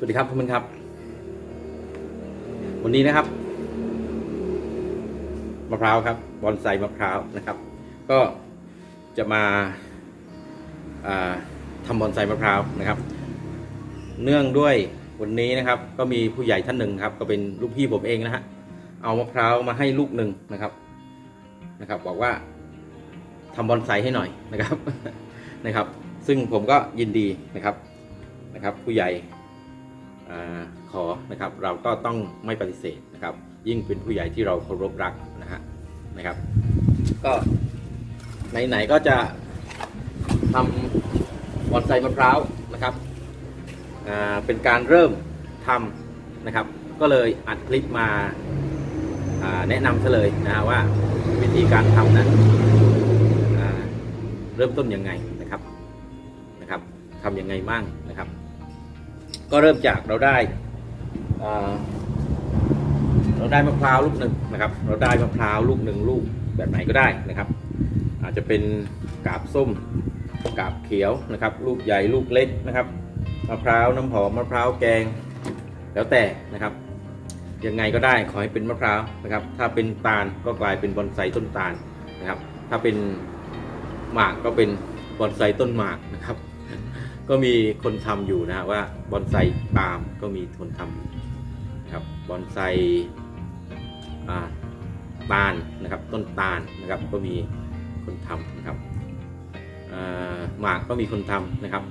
สวัสดีครับทุกท่านครับ วันนี้นะครับมะพร้าวครับ บอนไซมะพร้าวนะครับ ก็จะมาาทำบอนไซมะพร้าวนะครับ เนื่องด้วยวันนี้นะครับ ก็มีผู้ใหญ่ท่านหนึ่งครับ ก็เป็นลูกพี่ผมเองนะฮะเอามะพร้าวมาให้ลูกหนึ่งนะครับนะครับ บอกว่าทำบอนไซให้หน่อยนะครับนะครับ ซึ่งผมก็ยินดีนะครับนะครับ ผู้ใหญ่ ขอนะครับเราก็ต้องไม่ปฏิเสธนะครับ ยิ่งเป็นผู้ใหญ่ที่เราเคารพรักนะฮะนะครับ ก็ไหนๆก็จะทำบอนไซมะพร้าวนะครับอ่าเป็นการเริ่มทำนะครับ ก็เลยอัดคลิปมาแนะนำซะเลยนะฮะว่าวิธีการทำนั้นเริ่มต้นยังไงนะครับนะครับทำยังไงมั่ง ก็เริ่มจากเราได้เราได้มะพร้าวลูกหนึ่งนะครับ เราได้มะพร้าวลูกหนึ่งลูกแบบไหนก็ได้นะครับ อาจจะเป็นกาบส้มกาบเขียวนะครับ ลูกใหญ่ลูกเล็กนะครับมะพร้าวน้ำหอมมะพร้าวแกง แล้วแต่นะครับยังไงก็ได้ขอให้เป็นมะพร้าวนะครับ ถ้าเป็นตาลก็กลายเป็นบอนไซต้นตาลนะครับ ถ้าเป็นหมากก็เป็นบอนไซต้นหมากนะครับ ก็มีคนทำอยู่นะว่าบอนไซปาล์มก็มีคนทำอยู่นะครับบอนไซอ่าตาลนะครับต้นตาลนะครับก็มีคนทำนะครับหมากก็มีคนทำนะครับ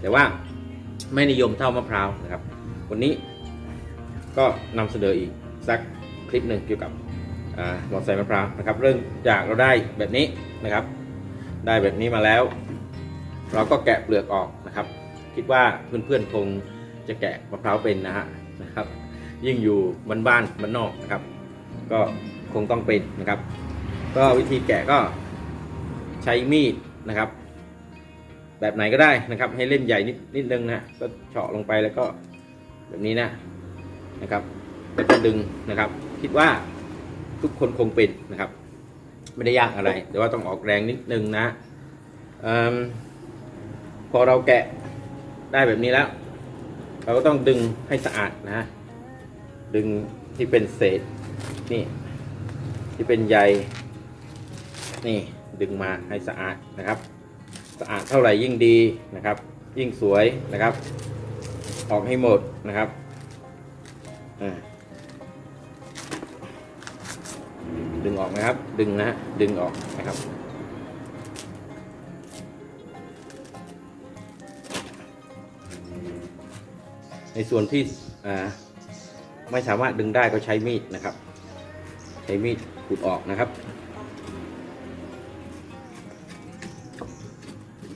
แต่ว่าไม่นิยมเท่ามะพร้าวนะครับ วันนี้ก็นำเสนออีกสักคลิปหนึ่งเกี่ยวกับบอนไซมะพร้าวนะครับ เริ่มจากเราได้แบบนี้นะครับ ได้แบบนี้มาแล้ว เราก็แกะเปลือกออกนะครับ คิดว่าเพื่อนๆคงจะแกะมะพร้าวเป็นนะฮะนะครับ ยิ่งอยู่บ้านบ้านบ้านนอกนะครับ ก็คงต้องเป็นนะครับ ก็วิธีแกะก็ใช้มีดนะครับ แบบไหนก็ได้นะครับ ให้เล่มใหญ่นิดนิดนึงนะก็เฉาะลงไปแล้วก็แบบนี้นะนะครับแล้วก็ดึงนะครับ คิดว่าทุกคนคงเป็นนะครับ ไม่ได้ยากอะไร แต่ว่าต้องออกแรงนิดนึงนะเอิ่มพอเราแกะได้แบบนี้แล้ว เราก็ต้องดึงให้สะอาดนะ ดึงที่เป็นเศษนี่ ที่เป็นใยนี่ดึงมาให้สะอาดนะครับ สะอาดเท่าไหร่ยิ่งดีนะครับ ยิ่งสวยนะครับ ออกให้หมดนะครับดึงออกนะครับ ดึงนะดึงออกนะครับ ในส่วนที่ไม่สามารถดึงได้ก็ใช้มีดนะครับ ใช้มีดขูดออกนะครับ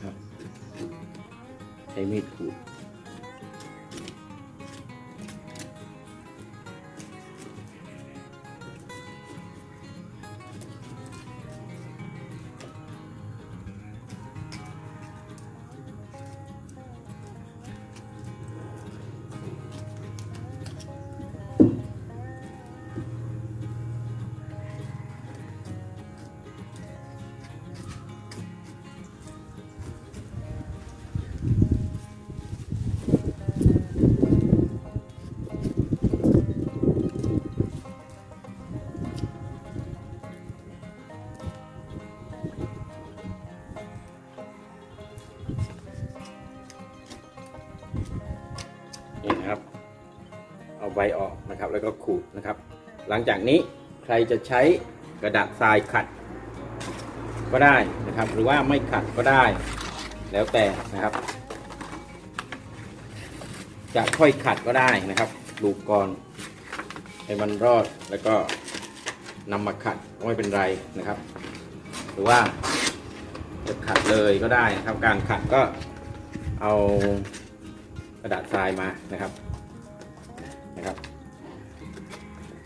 ครับใช้มีดขูด หลังจากนี้ใครจะใช้กระดาษทรายขัดก็ได้นะครับ หรือว่าไม่ขัดก็ได้ แล้วแต่นะครับ จะค่อยขัดก็ได้นะครับลูกก่อนให้มันรอดแล้วก็นำมาขัดก็ไม่เป็นไรนะครับ หรือว่าจะขัดเลยก็ได้นะครับ การขัดก็เอากระดาษทรายมานะครับนะครับ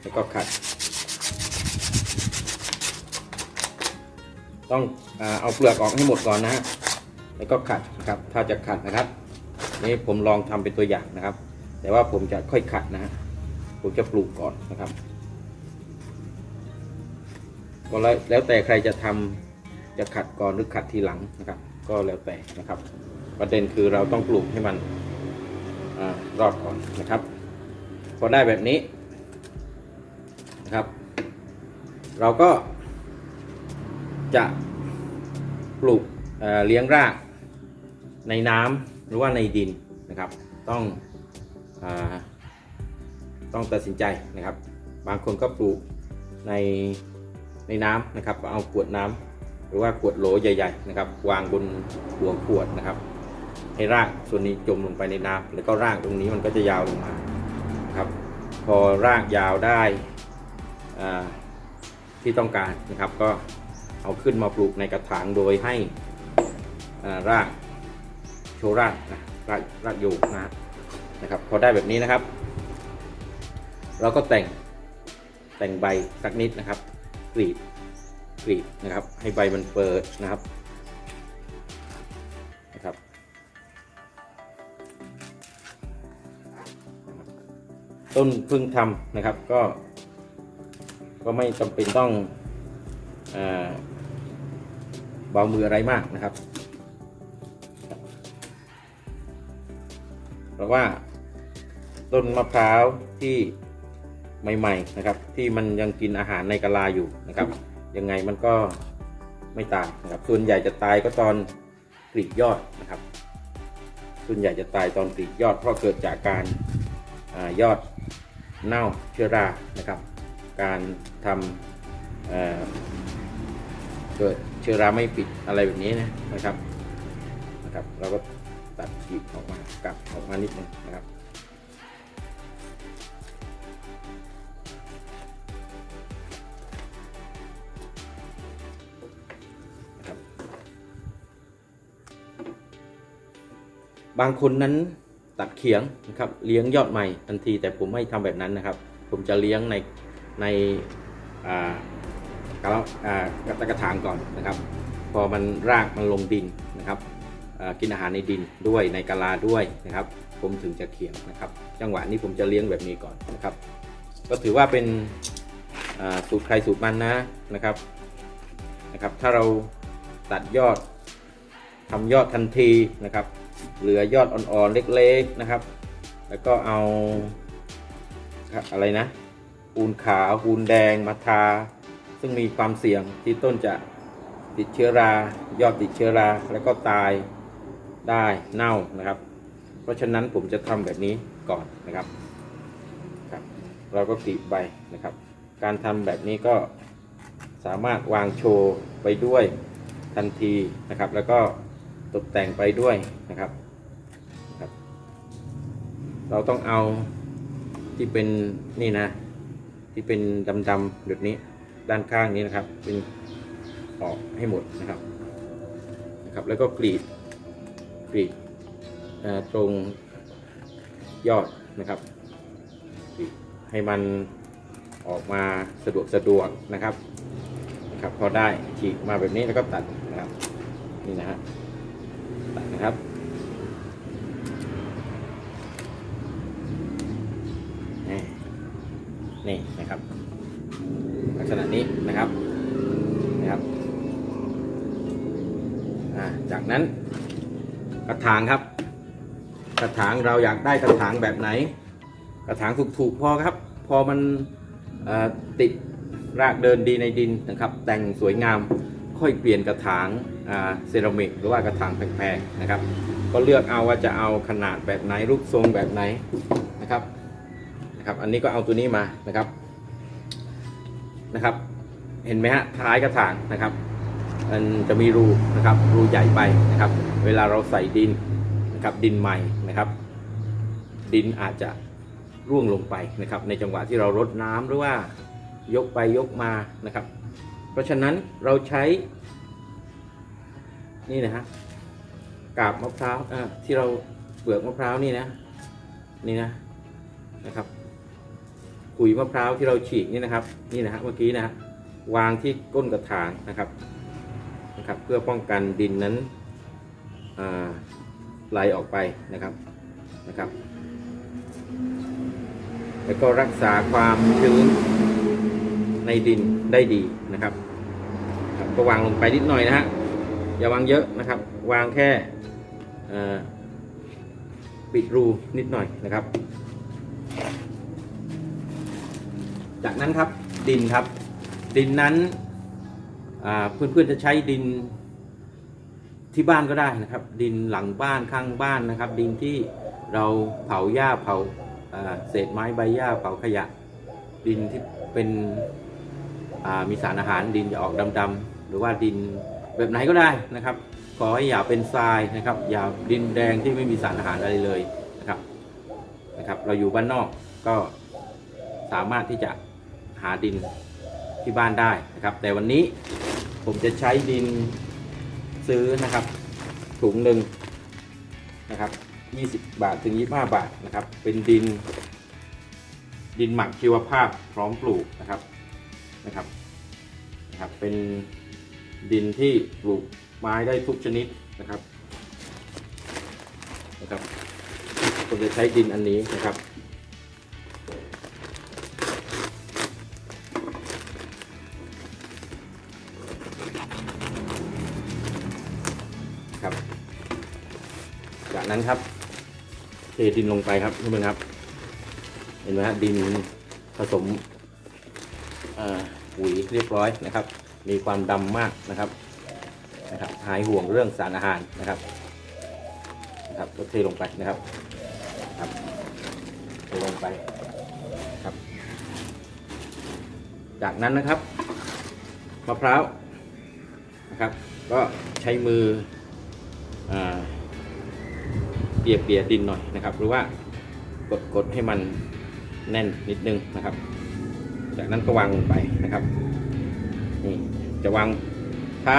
แล้วก็ขัด ต้องเอาเปลือกออกให้หมดก่อนนะฮะแล้วก็ขัดนะครับ ถ้าจะขัดนะครับ นี่ผมลองทำเป็นตัวอย่างนะครับ แต่ว่าผมจะค่อยขัดนะฮะผมจะปลูกก่อนนะครับก็แล้วแล้วแต่ใครจะทำจะขัดก่อนหรือขัดทีหลังนะครับ ก็แล้วแต่นะครับ ประเด็นคือเราต้องปลูกให้มันอรอดก่อนนะครับ พอได้แบบนี้ นะครับ เราก็จะปลูกเเลี้ยงรากในน้ำหรือว่าในดินนะครับ ต้องอต้องตัดสินใจนะครับ บางคนก็ปลูกในในน้ำนะครับ เอาขวดน้ำหรือว่าขวดโหลใหญ่ ๆ นะครับ วางบนหัวขวดนะครับ ให้รากส่วนนี้จมลงไปในน้ำแล้วก็รากตรงนี้มันก็จะยาวลงมาครับ พอรากยาวได้ ที่ต้องการนะครับ ก็เอาขึ้นมาปลูกในกระถางโดยให้รากโชรากนะรากรากอยู่นะนะครับพอได้แบบนี้นะครับ เราก็แต่งแต่งใบสักนิดนะครับกรีดกรีดนะครับ ให้ใบมันเปิดนะครับนะครับต้นพึ่งทำนะครับก็ ก็ไม่จำเป็นต้องเออเบามืออะไรมากนะครับ เพราะว่าต้นมะพร้าวที่ใหม่ๆนะครับ ที่มันยังกินอาหารในกะลาอยู่นะครับ ยังไงมันก็ไม่ตายนะครับ ส่วนใหญ่จะตายก็ตอนกรีดยอดนะครับ ส่วนใหญ่จะตายตอนกรีดยอดเพราะเกิดจากการอายอดเน่าเชื้อรานะครับ การทำเเกิดเชื้อราไม่ปิดอะไรแบบนี้นะนะครับนะครับ เราก็ตัดกีบออกมากลับออกมานิดนึงนะครับนะครับบางคนนั้นตัดเขียงนะครับเลี้ยงยอดใหม่ทันทีแต่ผมไม่ทำแบบนั้นนะครับ ผมจะเลี้ยงใน ในกระอ่ากระกระถางก่อนนะครับ พอมันรากมันลงดินนะครับกินอาหารในดินด้วยในกะลาด้วยนะครับ ผมถึงจะเขียงนะครับ จังหวะนี้ผมจะเลี้ยงแบบนี้ก่อนนะครับ ก็ถือว่าเป็นสูตรใครสูตรมันนะนะครับนะครับ ถ้าเราตัดยอดทำยอดทันทีนะครับ เหลือยอดอ่อนๆเล็กๆนะครับ แล้วก็เอาอะไรนะ ปูนขาวปูนแดงมาทา ซึ่งมีความเสี่ยงที่ต้นจะติดเชื้อรายอดติดเชื้อราแล้วก็ตายได้เน่านะครับ เพราะฉะนั้นผมจะทำแบบนี้ก่อนนะครับครับ เราก็กรีดใบนะครับ การทำแบบนี้ก็สามารถวางโชว์ไปด้วยทันทีนะครับ แล้วก็ตกแต่งไปด้วยนะครับนะครับเราต้องเอาที่เป็นนี่นะ ที่เป็นดำๆแบบนี้ด้านข้างนี้นะครับ เป็นออกให้หมดนะครับนะครับ แล้วก็กรีดกรีดตรงยอดนะครับกรีดให้มันออกมาสะดวกสะดวกนะครับนะครับพอได้ฉีกมาแบบนี้แล้วก็ตัดนะครับนี่นะฮะตัดนะครับ นี่นะครับ ลักษณะนี้นะครับนะครับจากนั้นกระถางครับ กระถางเราอยากได้กระถางแบบไหน กระถางถูกๆพอครับ พอมันติดรากเดินดีในดินนะครับ แต่งสวยงามค่อยเปลี่ยนกระถางเซรามิกหรือว่ากระถางแพงๆนะครับ ก็เลือกเอาว่าจะเอาขนาดแบบไหนรูปทรงแบบไหนนะครับ นะครับ อันนี้ก็เอาตัวนี้มานะครับนะครับ เห็นไหมฮะท้ายกระถางนะครับมันจะมีรูนะครับ รูใหญ่ไปนะครับ เวลาเราใส่ดินนะครับดินใหม่นะครับ ดินอาจจะร่วงลงไปนะครับ ในจังหวะที่เรารดน้ำหรือว่ายกไปยกมานะครับ เพราะฉะนั้นเราใช้ นี่นะฮะกาบมะพร้าวอ่าที่เราเปลือกมะพร้าวนี่นะ นี่นะนะครับ ขุยมะพร้าวที่เราฉีกนี่นะครับ นี่นะฮะเมื่อกี้นะฮะวางที่ก้นกระถางนะครับนะครับ เพื่อป้องกันดินนั้นไหลออกไปนะครับนะครับ แล้วก็รักษาความชื้นในดินได้ดีนะครับครับก็วางลงไปนิดหน่อยนะฮะอย่าวางเยอะนะครับ วางแค่ปิดรูนิดหน่อยนะครับ จากนั้นครับดินครับ ดินนั้นเพื่อนๆจะใช้ดินที่บ้านก็ได้นะครับ ดินหลังบ้านข้างบ้านนะครับ ดินที่เราเผาหญ้าเผาเศษไม้ใบหญ้าเผาขยะ ดินที่เป็นมีสารอาหารดินจะออกดำๆหรือว่าดินแบบไหนก็ได้นะครับ ขอให้อย่าเป็นทรายนะครับ อย่าดินแดงที่ไม่มีสารอาหารอะไรเลยนะครับนะครับ เราอยู่บ้านนอกก็สามารถที่จะ หาดินที่บ้านได้นะครับ แต่วันนี้ผมจะใช้ดินซื้อนะครับ ถุงหนึ่งนะครับ 20 บาทถึง 25 บาทนะครับ เป็นดิน ดินหมักชีวภาพพร้อมปลูกนะครับนะครับนะครับ เป็นดินที่ปลูกไม้ได้ทุกชนิดนะครับนะครับผมจะใช้ดินอันนี้นะครับครับ นั้นครับ เทดินลงไปครับทุกคนครับ เห็นไหมฮะดินผสมปุ๋ยเรียบร้อยนะครับ มีความดำมากนะครับนะครับ หายห่วงเรื่องสารอาหารนะครับนะครับก็เทลงไปนะครับครับเทลงไปครับ จากนั้นนะครับมะพร้าวนะครับ ก็ใช้มืออ่า เปียกเปียดินหน่อยนะครับ หรือว่ากดกดให้มันแน่นนิดนึงนะครับ จากนั้นก็วางลงไปนะครับนี่จะวางถ้า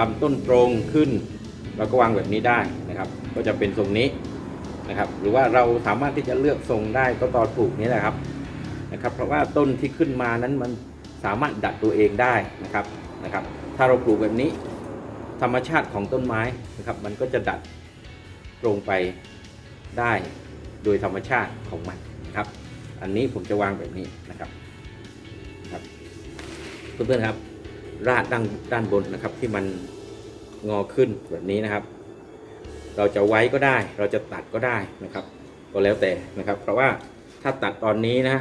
ลำต้นตรงขึ้น เราก็วางแบบนี้ได้นะครับ ก็จะเป็นทรงนี้นะครับ หรือว่าเราสามารถที่จะเลือกทรงได้ก็ตอนปลูกนี้แหละครับนะครับ เพราะว่าต้นที่ขึ้นมานั้นมันสามารถดัดตัวเองได้นะครับนะครับ ถ้าเราปลูกแบบนี้ ธรรมชาติของต้นไม้นะครับ มันก็จะดัด ตรงไปได้โดยธรรมชาติของมันนะครับ อันนี้ผมจะวางแบบนี้นะครับครับเพื่อนๆครับ ราดด้านด้านบนนะครับ ที่มันงอขึ้นแบบนี้นะครับ เราจะไว้ก็ได้ เราจะตัดก็ได้นะครับ ก็แล้วแต่นะครับ เพราะว่าถ้าตัดตอนนี้นะ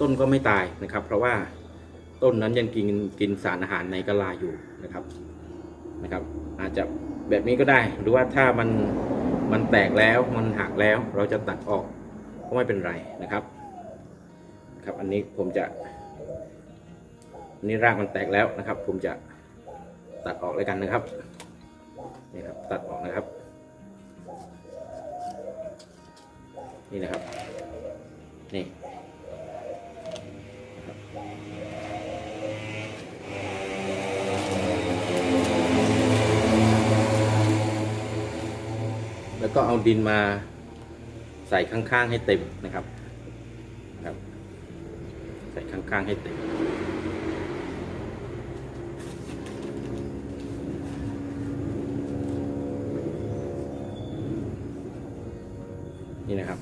ต้นก็ไม่ตายนะครับ เพราะว่าต้นนั้นยังกินกินสารอาหารในกะลาอยู่นะครับนะครับ อาจจะแบบนี้ก็ได้หรือว่าถ้ามัน มันแตกแล้วมันหักแล้วเราจะตัดออกก็ไม่เป็นไรนะครับ ครับอันนี้ผมจะอันนี่รากมันแตกแล้วนะครับ ผมจะตัดออกเลยกันนะครับนี่ครับตัดออกนะครับ นี่นะครับ แล้วก็เอาดินมาใส่ข้างๆให้เต็มนะครับครับ ใส่ข้างๆให้เต็มนี่นะครับ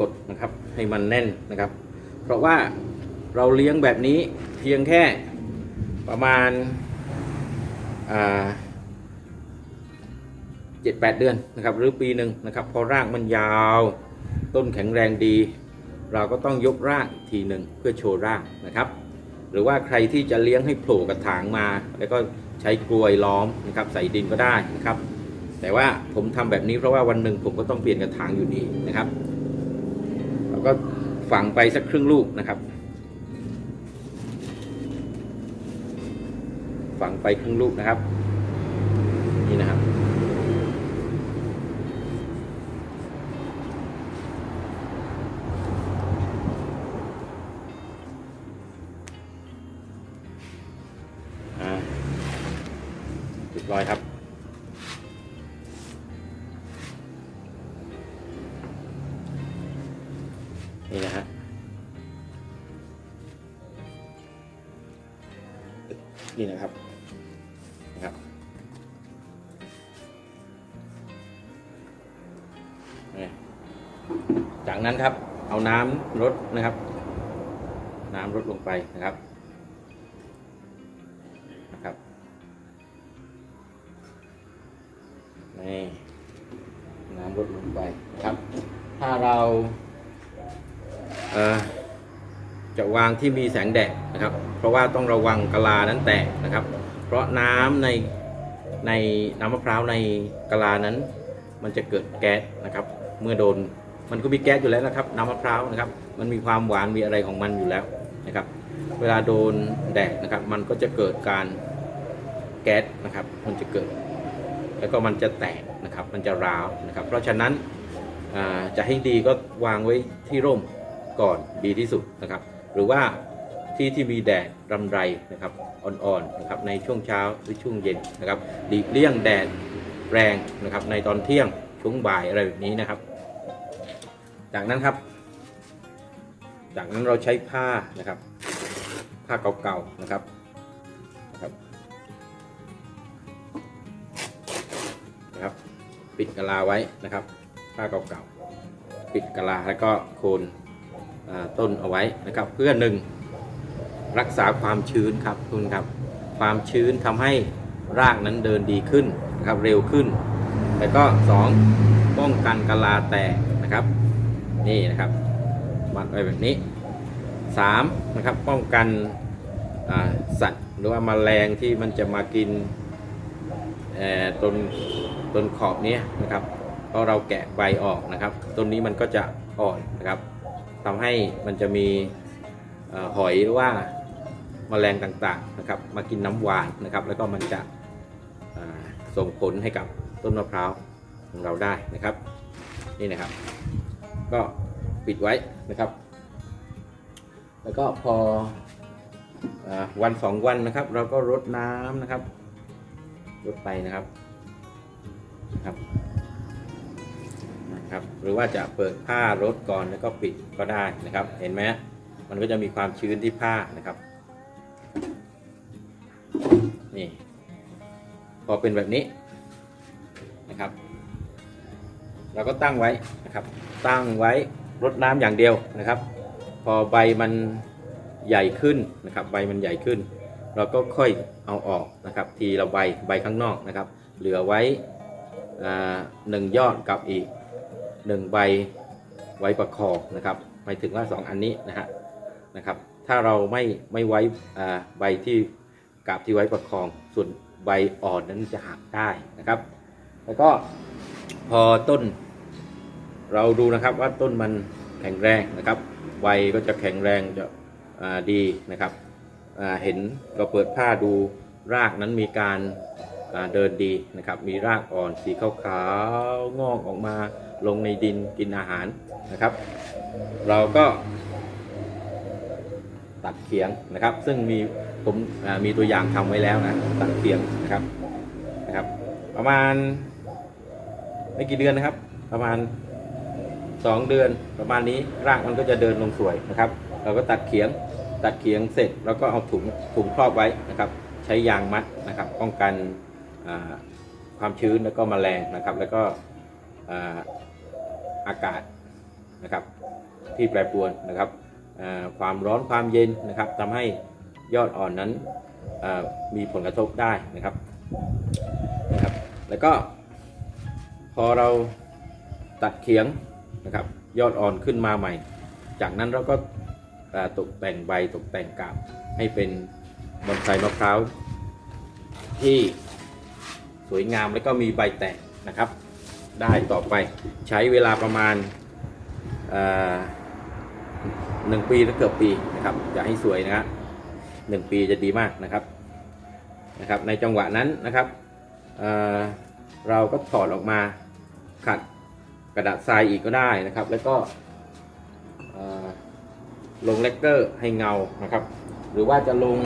กดๆนะครับให้มันแน่นนะครับ เพราะว่าเราเลี้ยงแบบนี้เพียงแค่ประมาณอ่า 7-8 เดือนนะครับหรือปีหนึ่งนะครับพอรากมันยาว ต้นแข็งแรงดี เราก็ต้องยกรากทีหนึ่งเพื่อโชว์รากนะครับ หรือว่าใครที่จะเลี้ยงให้โผล่กระถางมา แล้วก็ใช้กลวยล้อมนะครับใส่ดินก็ได้นะครับ แต่ว่าผมทำแบบนี้เพราะว่าวันหนึ่งผมก็ต้องเปลี่ยนกระถางอยู่ดีนะครับเราก็ฝังไปสักครึ่งลูกนะครับ ฝังไปครึ่งลูกนะครับนี่นะครับ นี่นะฮะนี่นะครับนะครับจากนั้นครับเอาน้ำรดนะครับ น้ำรดลงไปนะครับ ที่มีแสงแดดนะครับ เพราะว่าต้องระวังกะลานั้นแตกนะครับ เพราะน้ำในในน้ำมะพร้าวในกะลานั้น มันจะเกิดแก๊สนะครับ เมื่อโดนมันก็มีแก๊สอยู่แล้วนะครับ น้ำมะพร้าวนะครับ มันมีความหวานมีอะไรของมันอยู่แล้วนะครับ เวลาโดนแดดนะครับ มันก็จะเกิดการแก๊สนะครับ มันจะเกิด แล้วก็มันจะแตกนะครับ มันจะร้าวนะครับ เพราะฉะนั้นอ่าจะให้ดีก็วางไว้ที่ร่มก่อนดีที่สุดนะครับ หรือว่าที่ที่มีแดดรำไรนะครับอ่อนๆนะครับในช่วงเช้าหรือช่วงเย็นนะครับหลีกเลี่ยงแดดแรงนะครับในตอนเที่ยงช่วงบ่ายอะไรแบบนี้นะครับ จากนั้นครับ จากนั้นเราใช้ผ้านะครับ ผ้าเก่าๆนะครับนะครับนะครับ ปิดกะลาไว้นะครับ ผ้าเก่าๆปิดกะลาแล้วก็โคน ต้นเอาไว้นะครับ เพื่อหนึ่งรักษาความชื้นครับคุณครับ ความชื้นทำให้รากนั้นเดินดีขึ้นนะครับเร็วขึ้น แล้วก็สองป้องกันกะลาแตกนะครับ นี่นะครับมัดไว้แบบนี้สามนะครับป้องกันสัตว์หรือว่ามาแมลงที่มันจะมากินต้นต้นขอบนี้นะครับพอเราแกะใบออกนะครับต้นนี้มันก็จะอ่อนนะครับ ทำให้มันจะมีหอยหรือว่าแมลงต่างๆนะครับ มากินน้ำหวานนะครับ แล้วก็มันจะส่งผลให้กับต้นมะพร้าวของเราได้นะครับ นี่นะครับ ก็ปิดไว้นะครับ แล้วก็พออวันสองวันนะครับ เราก็รดน้ำนะครับรดไปนะครับนะครับ นะครับหรือว่าจะเปิดผ้ารดก่อนแล้วก็ปิดก็ได้นะครับ เห็นไหมมันก็จะมีความชื้นที่ผ้านะครับนี่พอเป็นแบบนี้นะครับ เราก็ตั้งไว้นะครับ ตั้งไว้รดน้ำอย่างเดียวนะครับ พอใบมันใหญ่ขึ้นนะครับ ใบมันใหญ่ขึ้น เราก็ค่อยเอาออกนะครับ ทีละใบใบข้างนอกนะครับ เหลือไว้หนึ่งยอดกับอีก หนึ่งใบไว้ประคองนะครับหมายถึงว่าสองอันนี้นะฮะนะครับ ถ้าเราไม่ไม่ไว้ใบที่กับที่ไว้ประคองส่วนใบอ่อนนั้นจะหักได้นะครับ แล้วก็พอต้น เราดูนะครับว่าต้นมันแข็งแรงนะครับ ใบก็จะแข็งแรงจะดีนะครับเห็นเราเปิดผ้าดูรากนั้นมีการ เดินดีนะครับ มีรากอ่อนสีขาวๆงอกออกมาลงในดินกินอาหารนะครับ เราก็ตัดเขียงนะครับ ซึ่งมีผมมีตัวอย่างทำไว้แล้วนะตัดเขียงนะครับนะครับ ประมาณไม่กี่เดือนนะครับ ประมาณสองเดือนประมาณนี้รากมันก็จะเดินลงสวยนะครับ เราก็ตัดเขียงตัดเขียงเสร็จแล้วก็เอาถุงถุงครอบไว้นะครับ ใช้ยางมัดนะครับ ป้องกัน ความชื้นแล้วก็แมลงนะครับ แล้วก็อาอากาศนะครับ ที่แปรปรวนนะครับความร้อนความเย็นนะครับทำให้ยอดอ่อนนั้นมีผลกระทบได้นะครับนะครับ แล้วก็พอเราตัดเขียงนะครับ ยอดอ่อนขึ้นมาใหม่ จากนั้นเราก็ตกแต่งใบตกแต่งกาบให้เป็นบอนไซมะพร้าวที่ สวยงามแล้วก็มีใบแตกนะครับ ได้ต่อไปใช้เวลาประมาณหนึ่งปีหรือเกือบปีนะครับจะให้สวยนะฮะหนึ่งปีจะดีมากนะครับนะครับ ในจังหวะนั้นนะครับอ่าเราก็ถอดออกมาขัดกระดาษทรายอีกก็ได้นะครับ แล้วก็ลงแลกเกอร์ให้เงานะครับ หรือว่าจะลง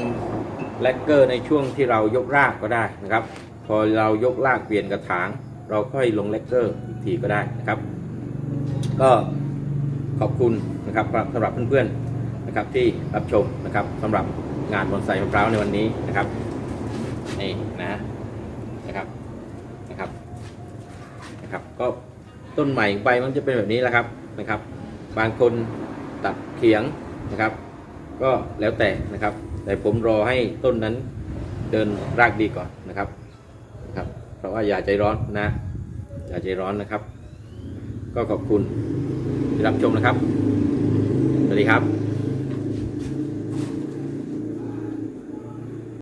แลกเกอร์ในช่วงที่เรายกรากก็ได้นะครับ พอเรายกรากเปลี่ยนกระถาง เราค่อยลงแลกเกอร์อีกทีก็ได้นะครับ ก็ขอบคุณนะครับสำหรับเพื่อนๆนะครับที่รับชมนะครับสำหรับงานบอนไซมะพร้าวในวันนี้นะครับนี่นะนะครับนะครับนะครับ ก็ต้นใหม่ใบมันจะเป็นแบบนี้แหละครับนะครับ บางคนตัดเขียงนะครับ ก็แล้วแต่นะครับ แต่ผมรอให้ต้นนั้นเดินรากดีก่อนนะครับ ราะว่าอย่าใจร้อนนะ อย่าใจร้อนนะครับ ก็ขอบคุณที่รับชมนะครับ สวัสดีครับ